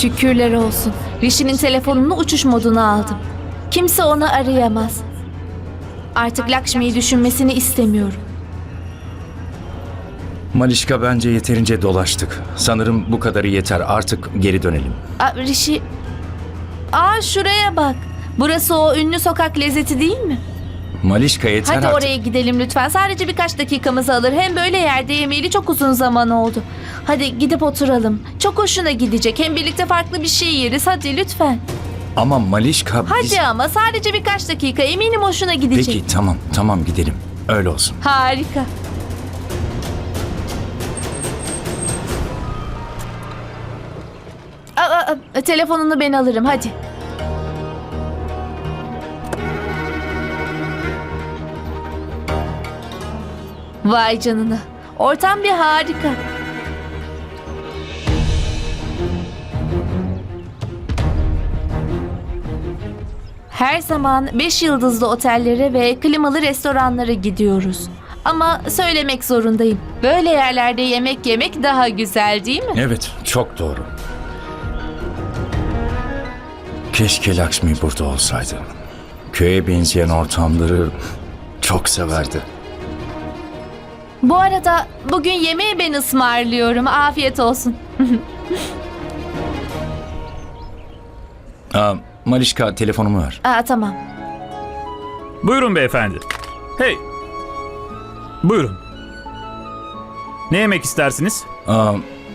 Şükürler olsun. Rishi'nin telefonunu uçuş moduna aldım. Kimse onu arayamaz. Artık Lakshmi'yi düşünmesini istemiyorum. Malişka bence yeterince dolaştık. Sanırım bu kadarı yeter. Artık geri dönelim. Aa, Rishi... Aa şuraya bak. Burası o ünlü sokak lezzeti değil mi? Malişka yeter Hadi artık. oraya gidelim lütfen. Sadece birkaç dakikamızı alır. Hem böyle yerde yemeyeli çok uzun zaman oldu. Hadi gidip oturalım. Çok hoşuna gidecek. Hem birlikte farklı bir şey yeriz. Hadi lütfen. Ama Malişka Hadi biz... ama sadece birkaç dakika. Eminim hoşuna gidecek. Peki tamam tamam gidelim. Öyle olsun. Harika. Aa, telefonunu ben alırım hadi. Vay canına. Ortam bir harika. Her zaman 5 yıldızlı otellere ve klimalı restoranlara gidiyoruz. Ama söylemek zorundayım. Böyle yerlerde yemek yemek daha güzel değil mi? Evet çok doğru. Keşke Lakshmi burada olsaydı. Köye benzeyen ortamları çok severdi. Bu arada bugün yemeği ben ısmarlıyorum. Afiyet olsun. Aa, Malişka telefonumu ver. Aa, tamam. Buyurun beyefendi. Hey. Buyurun. Ne yemek istersiniz? Aa,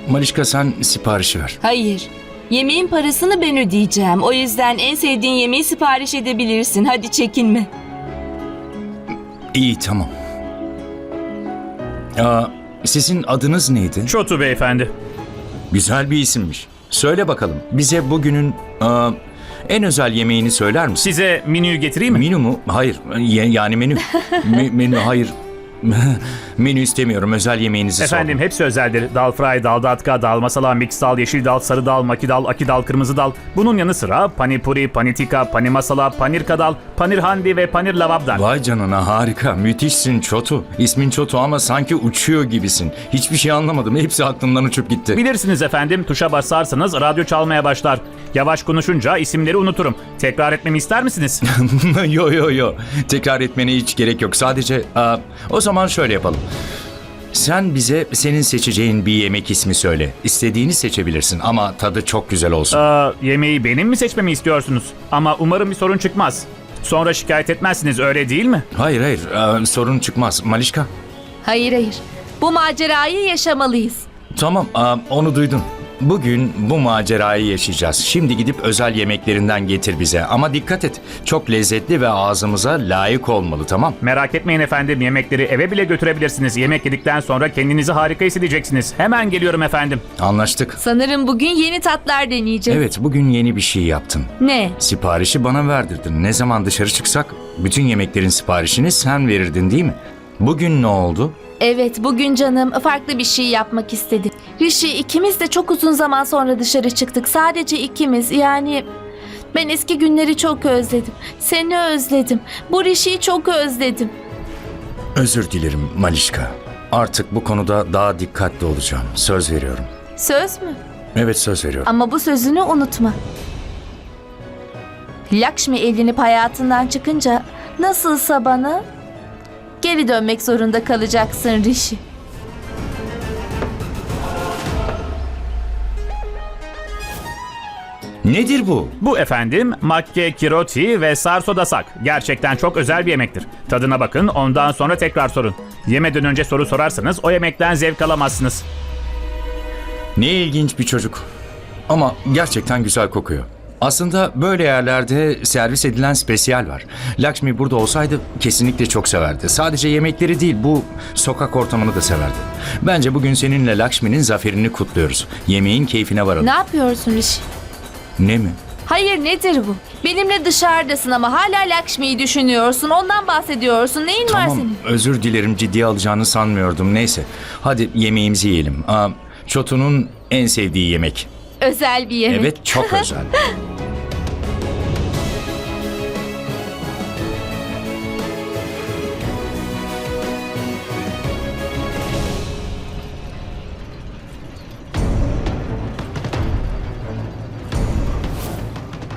Malişka sen siparişi ver. Hayır. Yemeğin parasını ben ödeyeceğim. O yüzden en sevdiğin yemeği sipariş edebilirsin. Hadi çekinme. İyi tamam. Aa, sizin adınız neydi? Çotu beyefendi. Güzel bir isimmiş. Söyle bakalım bize bugünün aa, en özel yemeğini söyler misin? Size menüyü getireyim mi? Menü mu? Hayır. Yani menü. Me- menü hayır. Menü istemiyorum. Özel yemeğinizi Efendim sordum. hepsi özeldir. Dal fry, dal datka, dal masala, mix dal, yeşil dal, sarı dal, maki dal, aki dal, kırmızı dal. Bunun yanı sıra panipuri, panitika, pani masala, panir kadal, panir handi ve panir lavabdan. Vay canına harika. Müthişsin Çotu. İsmin Çotu ama sanki uçuyor gibisin. Hiçbir şey anlamadım. Hepsi aklımdan uçup gitti. Bilirsiniz efendim tuşa basarsanız radyo çalmaya başlar. Yavaş konuşunca isimleri unuturum. Tekrar etmemi ister misiniz? yo yo yo. Tekrar etmene hiç gerek yok. Sadece aa, o zaman şöyle yapalım. Sen bize senin seçeceğin bir yemek ismi söyle. İstediğini seçebilirsin ama tadı çok güzel olsun. Aa, yemeği benim mi seçmemi istiyorsunuz? Ama umarım bir sorun çıkmaz. Sonra şikayet etmezsiniz öyle değil mi? Hayır hayır aa, sorun çıkmaz. Malişka. Hayır hayır. Bu macerayı yaşamalıyız. Tamam aa, onu duydum. Bugün bu macerayı yaşayacağız. Şimdi gidip özel yemeklerinden getir bize. Ama dikkat et. Çok lezzetli ve ağzımıza layık olmalı tamam? Merak etmeyin efendim yemekleri eve bile götürebilirsiniz. Yemek yedikten sonra kendinizi harika hissedeceksiniz. Hemen geliyorum efendim. Anlaştık. Sanırım bugün yeni tatlar deneyeceğiz. Evet bugün yeni bir şey yaptın. Ne? Siparişi bana verdirdin. Ne zaman dışarı çıksak bütün yemeklerin siparişini sen verirdin değil mi? Bugün ne oldu? Evet bugün canım farklı bir şey yapmak istedi. Rishi ikimiz de çok uzun zaman sonra dışarı çıktık. Sadece ikimiz yani... Ben eski günleri çok özledim. Seni özledim. Bu Rishi'yi çok özledim. Özür dilerim Malişka. Artık bu konuda daha dikkatli olacağım. Söz veriyorum. Söz mü? Evet söz veriyorum. Ama bu sözünü unutma. Lakshmi evlenip hayatından çıkınca nasılsa bana geri dönmek zorunda kalacaksın Rishi. Nedir bu? Bu efendim makke kiroti ve sarso dasak. Gerçekten çok özel bir yemektir. Tadına bakın ondan sonra tekrar sorun. Yemeden önce soru sorarsanız o yemekten zevk alamazsınız. Ne ilginç bir çocuk. Ama gerçekten güzel kokuyor. Aslında böyle yerlerde servis edilen spesiyal var. Lakshmi burada olsaydı kesinlikle çok severdi. Sadece yemekleri değil bu sokak ortamını da severdi. Bence bugün seninle Lakshmi'nin zaferini kutluyoruz. Yemeğin keyfine varalım. Ne yapıyorsun Rishi? Ne mi? Hayır nedir bu? Benimle dışarıdasın ama hala Lakshmi'yi düşünüyorsun. Ondan bahsediyorsun. Neyin var Tamam senin? özür dilerim ciddiye alacağını sanmıyordum. Neyse hadi yemeğimizi yiyelim. Aa, Çotu'nun en sevdiği yemek. Özel bir yemek. Evet çok özel.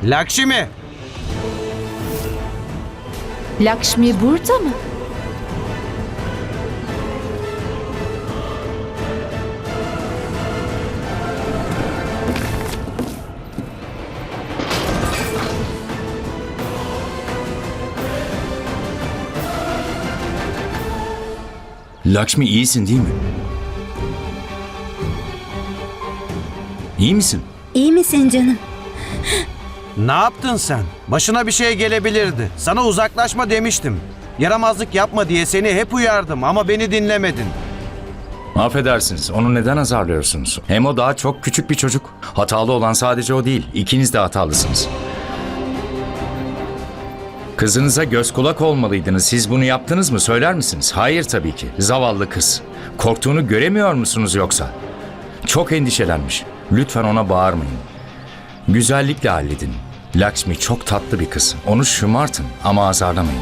Lakşimi! Lakshmi burada mı? Lakshmi iyisin değil mi? İyi misin? İyi misin canım? Ne yaptın sen? Başına bir şey gelebilirdi. Sana uzaklaşma demiştim. Yaramazlık yapma diye seni hep uyardım ama beni dinlemedin. Affedersiniz. Onu neden azarlıyorsunuz? Hem o daha çok küçük bir çocuk. Hatalı olan sadece o değil. İkiniz de hatalısınız. Kızınıza göz kulak olmalıydınız. Siz bunu yaptınız mı? Söyler misiniz? Hayır tabii ki. Zavallı kız. Korktuğunu göremiyor musunuz yoksa? Çok endişelenmiş. Lütfen ona bağırmayın. Güzellikle halledin. Lakshmi çok tatlı bir kız. Onu şımartın ama azarlamayın.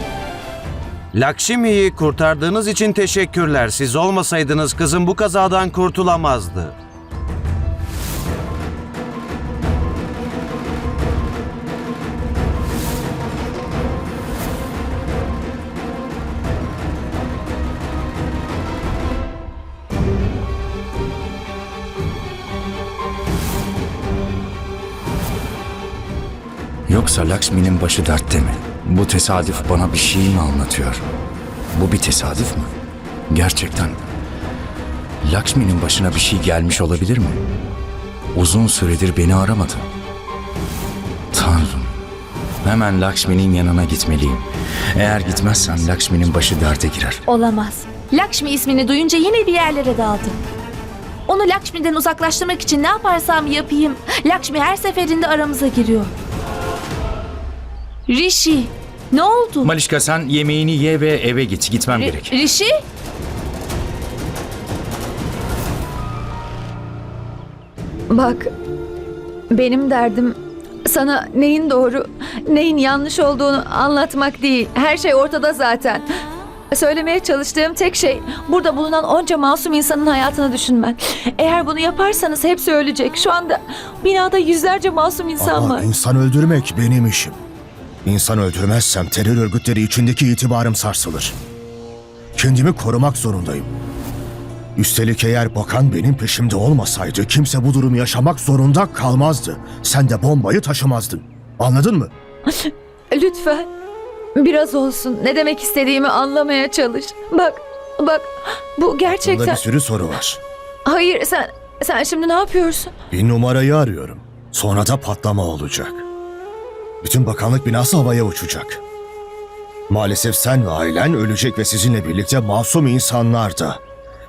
Lakşimi'yi kurtardığınız için teşekkürler. Siz olmasaydınız kızım bu kazadan kurtulamazdı. Yoksa Lakshmi'nin başı dertte mi? Bu tesadüf bana bir şey mi anlatıyor? Bu bir tesadüf mü? Gerçekten. Lakshmi'nin başına bir şey gelmiş olabilir mi? Uzun süredir beni aramadı. Tanrım. Hemen Lakshmi'nin yanına gitmeliyim. Eğer gitmezsem Lakshmi'nin başı derde girer. Olamaz. Lakshmi ismini duyunca yine bir yerlere daldı. Onu Lakshmi'den uzaklaştırmak için ne yaparsam yapayım. Lakshmi her seferinde aramıza giriyor. Rishi, ne oldu? Malişka sen yemeğini ye ve eve git. Gitmem Ri- gerek. Rishi? Bak, benim derdim sana neyin doğru, neyin yanlış olduğunu anlatmak değil. Her şey ortada zaten. Söylemeye çalıştığım tek şey burada bulunan onca masum insanın hayatını düşünmen. Eğer bunu yaparsanız hepsi ölecek. Şu anda binada yüzlerce masum insan Ama var. insan öldürmek benim işim. İnsan öldürmezsem terör örgütleri içindeki itibarım sarsılır. Kendimi korumak zorundayım. Üstelik eğer bakan benim peşimde olmasaydı kimse bu durumu yaşamak zorunda kalmazdı. Sen de bombayı taşımazdın. Anladın mı? Lütfen biraz olsun ne demek istediğimi anlamaya çalış. Bak, bak bu Bunda gerçekten... bir sürü soru var. Hayır sen, sen şimdi ne yapıyorsun? Bir numarayı arıyorum. Sonra da patlama olacak. Bütün bakanlık binası havaya uçacak. Maalesef sen ve ailen ölecek ve sizinle birlikte masum insanlar da.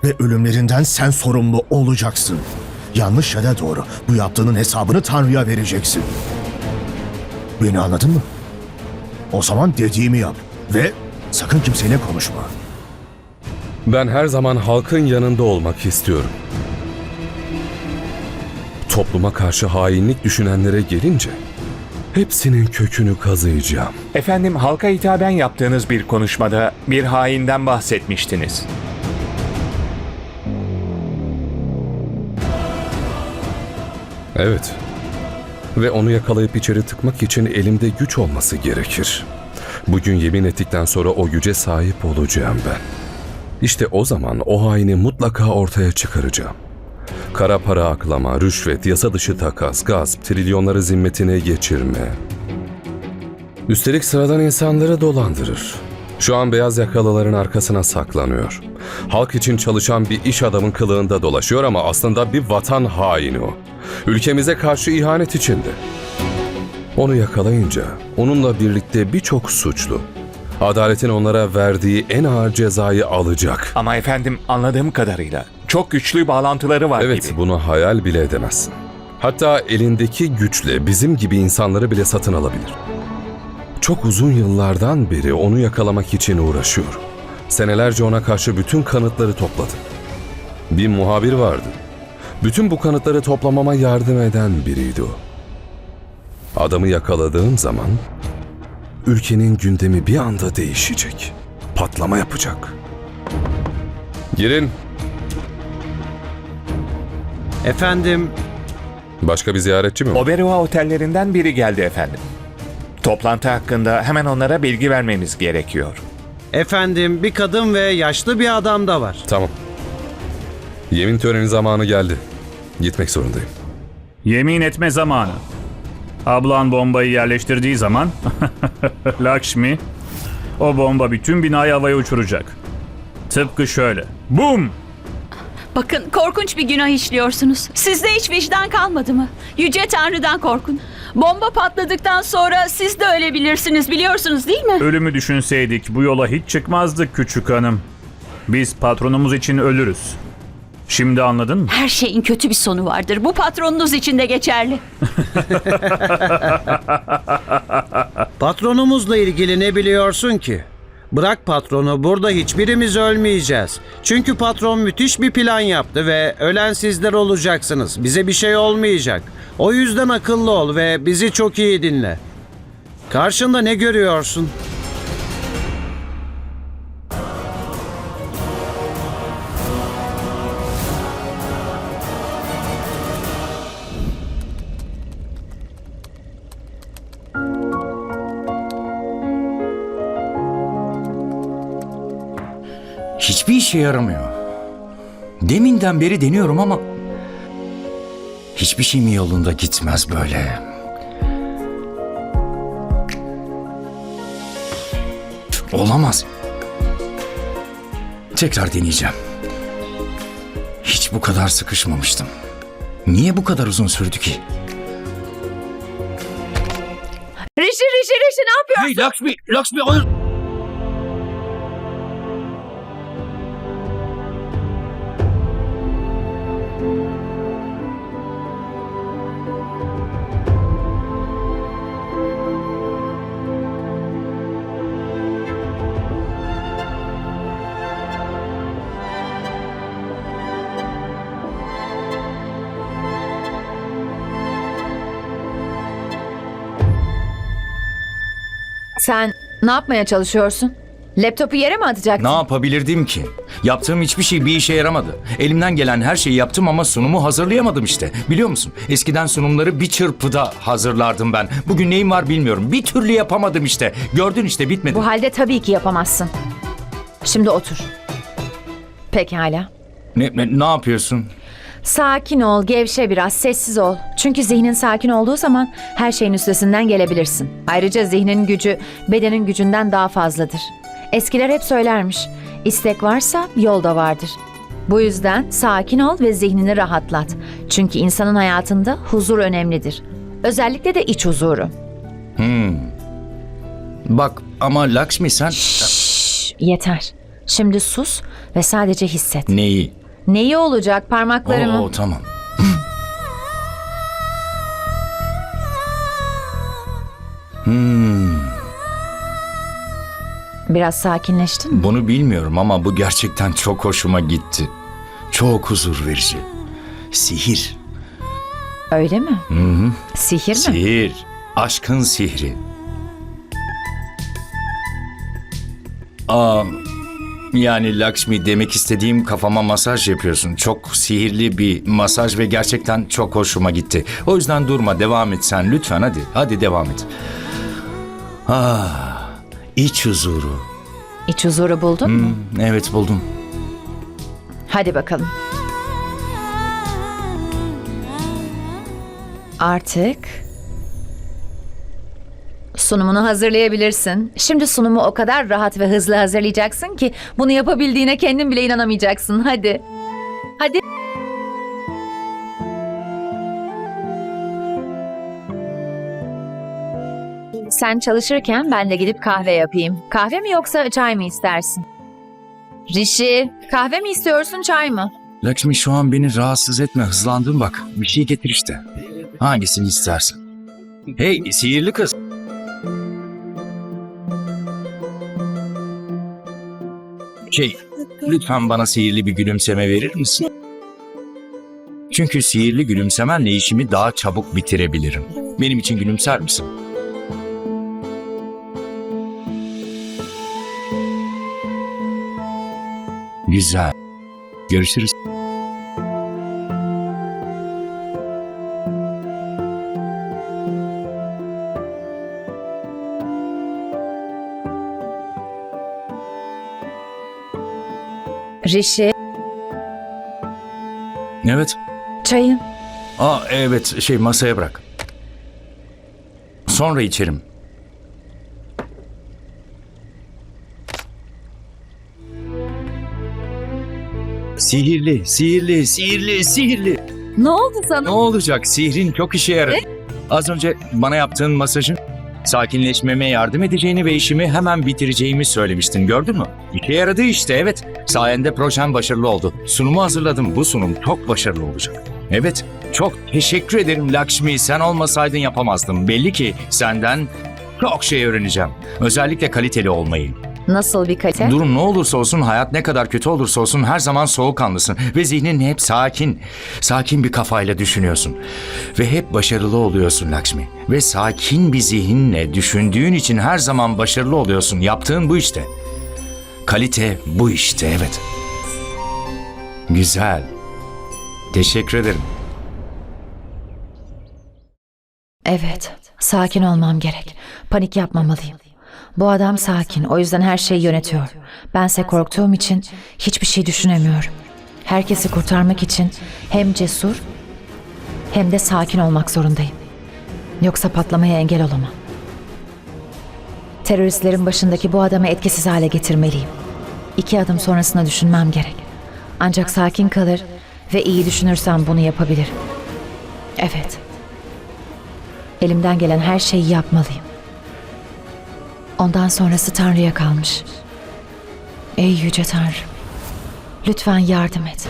Ve ölümlerinden sen sorumlu olacaksın. Yanlış ya da doğru. Bu yaptığının hesabını Tanrı'ya vereceksin. Beni anladın mı? O zaman dediğimi yap. Ve sakın kimseyle konuşma. Ben her zaman halkın yanında olmak istiyorum. Topluma karşı hainlik düşünenlere gelince hepsinin kökünü kazıyacağım. Efendim halka hitaben yaptığınız bir konuşmada bir hainden bahsetmiştiniz. Evet. Ve onu yakalayıp içeri tıkmak için elimde güç olması gerekir. Bugün yemin ettikten sonra o güce sahip olacağım ben. İşte o zaman o haini mutlaka ortaya çıkaracağım. Kara para aklama, rüşvet, yasa dışı takas, gasp, trilyonları zimmetine geçirme. Üstelik sıradan insanları dolandırır. Şu an beyaz yakalıların arkasına saklanıyor. Halk için çalışan bir iş adamın kılığında dolaşıyor ama aslında bir vatan haini o. Ülkemize karşı ihanet içinde. Onu yakalayınca onunla birlikte birçok suçlu adaletin onlara verdiği en ağır cezayı alacak. Ama efendim anladığım kadarıyla çok güçlü bağlantıları var Evet, gibi. bunu hayal bile edemezsin. Hatta elindeki güçle bizim gibi insanları bile satın alabilir. Çok uzun yıllardan beri onu yakalamak için uğraşıyor. Senelerce ona karşı bütün kanıtları topladı. Bir muhabir vardı. Bütün bu kanıtları toplamama yardım eden biriydi o. Adamı yakaladığım zaman ülkenin gündemi bir anda değişecek. Patlama yapacak. Girin. Efendim, Başka bir ziyaretçi mi var? Oberoi otellerinden biri geldi efendim. Toplantı hakkında hemen onlara bilgi vermemiz gerekiyor. Efendim bir kadın ve yaşlı bir adam da var. Tamam. Yemin töreni zamanı geldi. Gitmek zorundayım. Yemin etme zamanı. Ablan bombayı yerleştirdiği zaman Lakshmi o bomba bütün binayı havaya uçuracak. Tıpkı şöyle. Bum! Bakın korkunç bir günah işliyorsunuz. Sizde hiç vicdan kalmadı mı? Yüce Tanrı'dan korkun. Bomba patladıktan sonra siz de ölebilirsiniz biliyorsunuz değil mi? Ölümü düşünseydik bu yola hiç çıkmazdık küçük hanım. Biz patronumuz için ölürüz. Şimdi anladın mı? Her şeyin kötü bir sonu vardır. Bu patronunuz için de geçerli. Patronumuzla ilgili ne biliyorsun ki? Bırak patronu burada hiçbirimiz ölmeyeceğiz. Çünkü patron müthiş bir plan yaptı ve ölen sizler olacaksınız. Bize bir şey olmayacak. O yüzden akıllı ol ve bizi çok iyi dinle. Karşında ne görüyorsun? İşe yaramıyor. Deminden beri deniyorum ama hiçbir şey mi yolunda gitmez böyle. Olamaz. Tekrar deneyeceğim. Hiç bu kadar sıkışmamıştım. Niye bu kadar uzun sürdü ki? Rişi Rişi Rişi ne yapıyorsun? Hey Lakshmi, Lakshmi hayır. Sen ne yapmaya çalışıyorsun? Laptopu yere mi atacaksın? Ne yapabilirdim ki? Yaptığım hiçbir şey bir işe yaramadı. Elimden gelen her şeyi yaptım ama sunumu hazırlayamadım işte. Biliyor musun? Eskiden sunumları bir çırpıda hazırlardım ben. Bugün neyim var bilmiyorum. Bir türlü yapamadım işte. Gördün işte bitmedi. Bu halde tabii ki yapamazsın. Şimdi otur. Pekala. Ne, ne, ne yapıyorsun? Sakin ol, gevşe biraz, sessiz ol. Çünkü zihnin sakin olduğu zaman her şeyin üstesinden gelebilirsin. Ayrıca zihnin gücü bedenin gücünden daha fazladır. Eskiler hep söylermiş. İstek varsa yol da vardır. Bu yüzden sakin ol ve zihnini rahatlat. Çünkü insanın hayatında huzur önemlidir. Özellikle de iç huzuru. Bak ama Lakshmi sen... Şşş, yeter. Şimdi sus ve sadece hisset. Neyi? Neyi olacak parmaklarımı? Oo tamam. Biraz sakinleştin mi? Bunu bilmiyorum ama bu gerçekten çok hoşuma gitti. Çok huzur verici. Sihir. Öyle mi? Sihir mi? Sihir. Aşkın sihri. Aa, yani Lakshmi demek istediğim kafama masaj yapıyorsun. Çok sihirli bir masaj ve gerçekten çok hoşuma gitti. O yüzden durma devam et sen lütfen hadi. Hadi devam et. Ah, iç huzuru. İç huzuru buldun mu? Hmm, evet buldum. Hadi bakalım. Artık sunumunu hazırlayabilirsin. Şimdi sunumu o kadar rahat ve hızlı hazırlayacaksın ki bunu yapabildiğine kendin bile inanamayacaksın. Hadi. Hadi. Sen çalışırken ben de gidip kahve yapayım. Kahve mi yoksa çay mı istersin? Rişi, kahve mi istiyorsun çay mı? Lakshmi şu an beni rahatsız etme hızlandım bak. Bir şey getir işte. Hangisini istersen. Hey sihirli kız. Şey lütfen bana sihirli bir gülümseme verir misin? Çünkü sihirli gülümsemenle işimi daha çabuk bitirebilirim. Benim için gülümser misin? Güzel. Görüşürüz. Rişi, Evet. çayın. Aa evet şey masaya bırak. Sonra içerim. Sihirli, sihirli, sihirli, sihirli. Ne oldu Ne sana? olacak? Sihrin çok işe yarar. Az önce bana yaptığın masajın sakinleşmeme yardım edeceğini ve işimi hemen bitireceğimi söylemiştin. Gördün mü? İşe yaradı işte evet. Sayende projem başarılı oldu. Sunumu hazırladım. Bu sunum çok başarılı olacak. Evet. Çok teşekkür ederim Lakshmi. Sen olmasaydın yapamazdım. Belli ki senden çok şey öğreneceğim. Özellikle kaliteli olmayı. Nasıl bir kalite? Durum ne olursa olsun, hayat ne kadar kötü olursa olsun her zaman soğukkanlısın ve zihnin hep sakin. Sakin bir kafayla düşünüyorsun ve hep başarılı oluyorsun Lakshmi. Ve sakin bir zihinle düşündüğün için her zaman başarılı oluyorsun. Yaptığın bu işte. Kalite bu işte, evet. Güzel. Teşekkür ederim. Evet, sakin olmam gerek. Panik yapmamalıyım. Bu adam sakin, o yüzden her şeyi yönetiyor. Bense korktuğum için hiçbir şey düşünemiyorum. Herkesi kurtarmak için hem cesur hem de sakin olmak zorundayım. Yoksa patlamaya engel olamam. Teröristlerin başındaki bu adamı etkisiz hale getirmeliyim. İki adım sonrasına düşünmem gerek. Ancak sakin kalır ve iyi düşünürsem bunu yapabilirim. Evet. Elimden gelen her şeyi yapmalıyım. Ondan sonrası Tanrı'ya kalmış. Ey yüce Tanrı. Lütfen yardım et.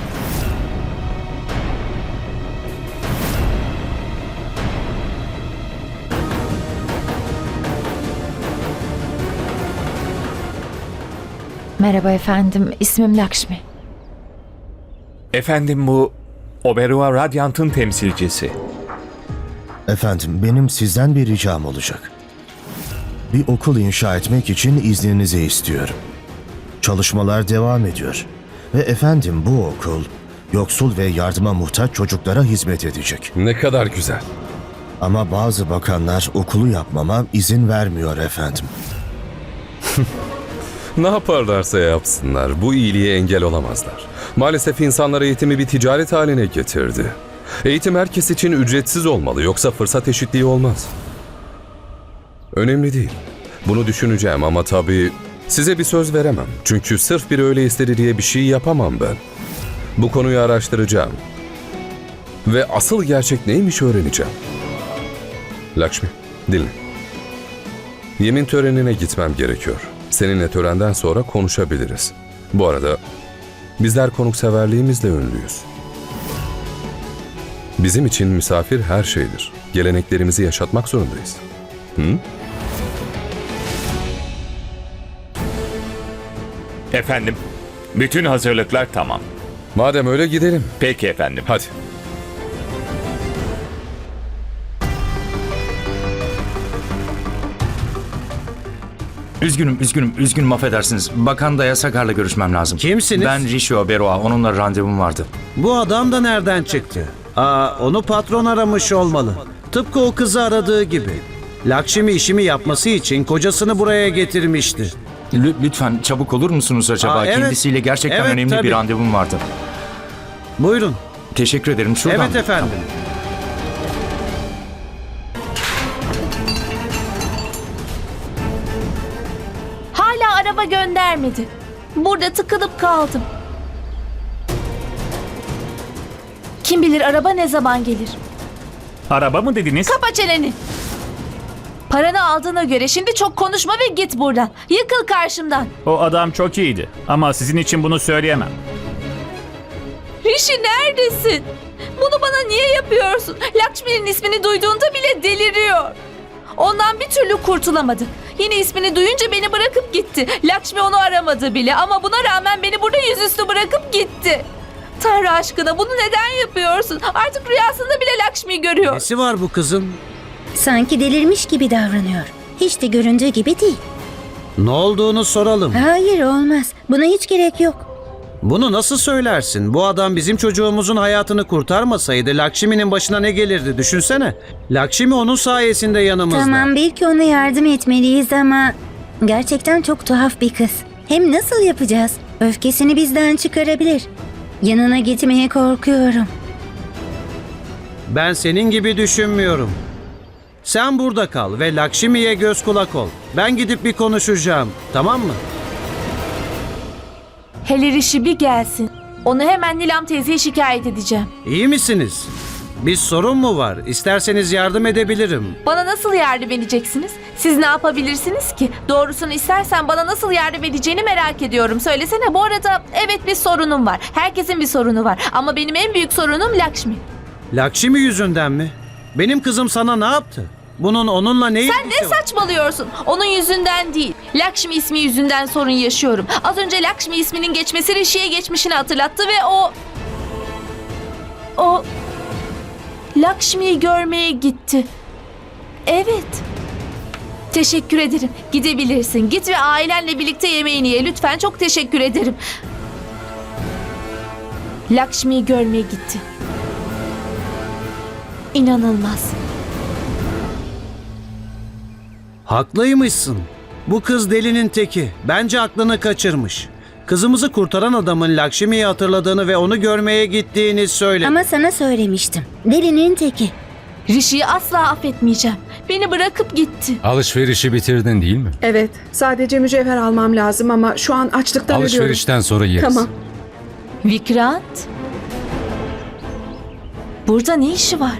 Merhaba efendim, ismim Lakshmi. Efendim bu Oberua Radiant'ın temsilcisi. Efendim benim sizden bir ricam olacak. Bir okul inşa etmek için izninizi istiyorum. Çalışmalar devam ediyor. Ve efendim bu okul yoksul ve yardıma muhtaç çocuklara hizmet edecek. Ne kadar güzel. Ama bazı bakanlar okulu yapmama izin vermiyor efendim. Ne yaparlarsa yapsınlar bu iyiliğe engel olamazlar. Maalesef insanlar eğitimi bir ticaret haline getirdi. Eğitim herkes için ücretsiz olmalı yoksa fırsat eşitliği olmaz. Önemli değil. Bunu düşüneceğim ama tabii size bir söz veremem. Çünkü sırf bir öyle istedi diye bir şey yapamam ben. Bu konuyu araştıracağım. Ve asıl gerçek neymiş öğreneceğim. Lakshmi, dinle. Yemin törenine gitmem gerekiyor. Seninle törenden sonra konuşabiliriz. Bu arada bizler konukseverliğimizle ünlüyüz. Bizim için misafir her şeydir. Geleneklerimizi yaşatmak zorundayız. Hı? Efendim, bütün hazırlıklar tamam. Madem öyle gidelim. Peki efendim. Hadi. Üzgünüm, üzgünüm, üzgünüm affedersiniz. Bakan Daya Sakar'la görüşmem lazım. Kimsiniz? Ben Rishi Oberoi. Onunla randevum vardı. Bu adam da nereden çıktı? Aa, onu patron aramış olmalı. Tıpkı o kızı aradığı gibi. Lakşmi işimi yapması için kocasını buraya getirmişti. Lü- lütfen çabuk olur musunuz acaba? Aa, evet. Kendisiyle gerçekten Evet, önemli tabii. bir randevum vardı. Buyurun. Teşekkür ederim. Şuradan. evet efendim. Göndermedi. Burada tıkılıp kaldım. Kim bilir araba ne zaman gelir? Araba mı dediniz? Kapa çeneni. Paranı aldığına göre şimdi çok konuşma ve git buradan. Yıkıl karşımdan. O adam çok iyiydi ama sizin için bunu söyleyemem. Rishi neredesin? Bunu bana niye yapıyorsun? Lakshmi'nin ismini duyduğunda bile deliriyor. Ondan bir türlü kurtulamadı. Yine ismini duyunca beni bırakıp gitti. Lakshmi onu aramadı bile ama buna rağmen beni burada yüzüstü bırakıp gitti. Tanrı aşkına bunu neden yapıyorsun? Artık rüyasında bile Lakshmi görüyor. Nesi var bu kızın? Sanki delirmiş gibi davranıyor. Hiç de göründüğü gibi değil. Ne olduğunu soralım. Hayır olmaz. Buna hiç gerek yok. Bunu nasıl söylersin? Bu adam bizim çocuğumuzun hayatını kurtarmasaydı Lakşmi'nin başına ne gelirdi düşünsene. Lakşmi onun sayesinde yanımızda. Tamam belki ona yardım etmeliyiz ama gerçekten çok tuhaf bir kız. Hem nasıl yapacağız? Öfkesini bizden çıkarabilir. Yanına gitmeye korkuyorum. Ben senin gibi düşünmüyorum. Sen burada kal ve Lakşmi'ye göz kulak ol. Ben gidip bir konuşacağım. Tamam mı? Hele Rishi bir gelsin. Onu hemen Nilam teyzeye şikayet edeceğim. İyi misiniz? Bir sorun mu var? İsterseniz yardım edebilirim. Bana nasıl yardım edeceksiniz? Siz ne yapabilirsiniz ki? Doğrusunu istersen bana nasıl yardım edeceğini merak ediyorum. Söylesene bu arada evet bir sorunum var. Herkesin bir sorunu var. Ama benim en büyük sorunum Lakshmi. Lakşmi yüzünden mi? Benim kızım sana ne yaptı? Bunun onunla ne Sen ilgisi ne var? saçmalıyorsun? Onun yüzünden değil. Lakshmi ismi yüzünden sorun yaşıyorum. Az önce Lakshmi isminin geçmesi Rishi'ye geçmişini hatırlattı ve o... O... Lakshmi'yi görmeye gitti. Evet. Teşekkür ederim. Gidebilirsin. Git ve ailenle birlikte yemeğini ye. Lütfen çok teşekkür ederim. Lakshmi'yi görmeye gitti. İnanılmaz. Haklıymışsın. Bu kız delinin teki. Bence aklını kaçırmış. Kızımızı kurtaran adamın Lakşmi'yi hatırladığını ve onu görmeye gittiğini söyle. Ama sana söylemiştim. Delinin teki. Rishi'yi asla affetmeyeceğim. Beni bırakıp gitti. Alışverişi bitirdin değil mi? Evet, sadece mücevher almam lazım ama şu an açlıktan ölüyorum. Alışverişten sonra yeriz. Tamam. Vikrant? Burada ne işi var?